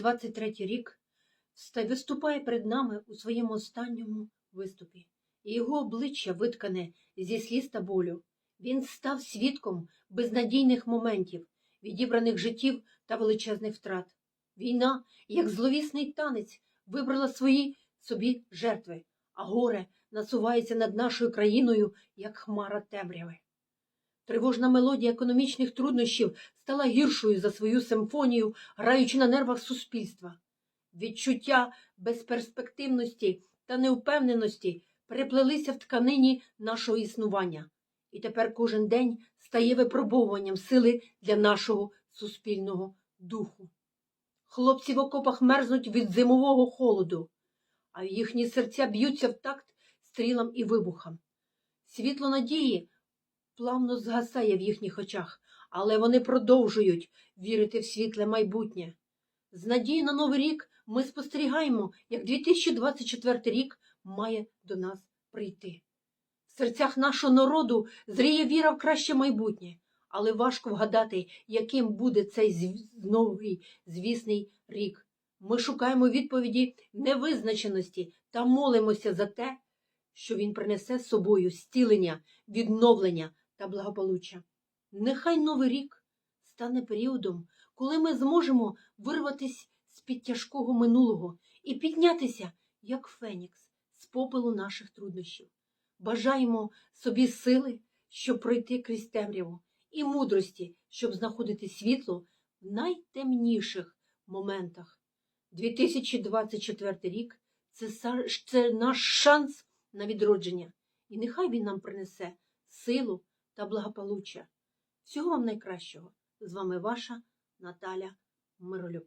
2023 рік виступає перед нами у своєму останньому виступі, і його обличчя виткане зі сліз та болю. Він став свідком безнадійних моментів, відібраних життів та величезних втрат. Війна, як зловісний танець, вибрала свої собі жертви, а горе насувається над нашою країною, як хмара темряви. Тривожна мелодія економічних труднощів стала гіршою за свою симфонію, граючи на нервах суспільства. Відчуття безперспективності та неупевненості переплелися в тканині нашого існування, і тепер кожен день стає випробовуванням сили для нашого суспільного духу. Хлопці в окопах мерзнуть від зимового холоду, а їхні серця б'ються в такт стрілам і вибухам. Світло надії плавно згасає в їхніх очах, але вони продовжують вірити в світле майбутнє. З надії на новий рік ми спостерігаємо, як 2024 рік має до нас прийти. В серцях нашого народу зріє віра в краще майбутнє, але важко вгадати, яким буде цей новий звісний рік. Ми шукаємо відповіді невизначеності та молимося за те, що він принесе з собою зцілення, відновлення та благополуччя. Нехай новий рік стане періодом, коли ми зможемо вирватися з-під тяжкого минулого і піднятися, як фенікс, з попелу наших труднощів. Бажаємо собі сили, щоб пройти крізь темряву, і мудрості, щоб знаходити світло в найтемніших моментах. 2024 рік це, наш шанс на відродження, і нехай він нам принесе силу та благополуччя. Всього вам найкращого. З вами ваша Наталя Миролюб.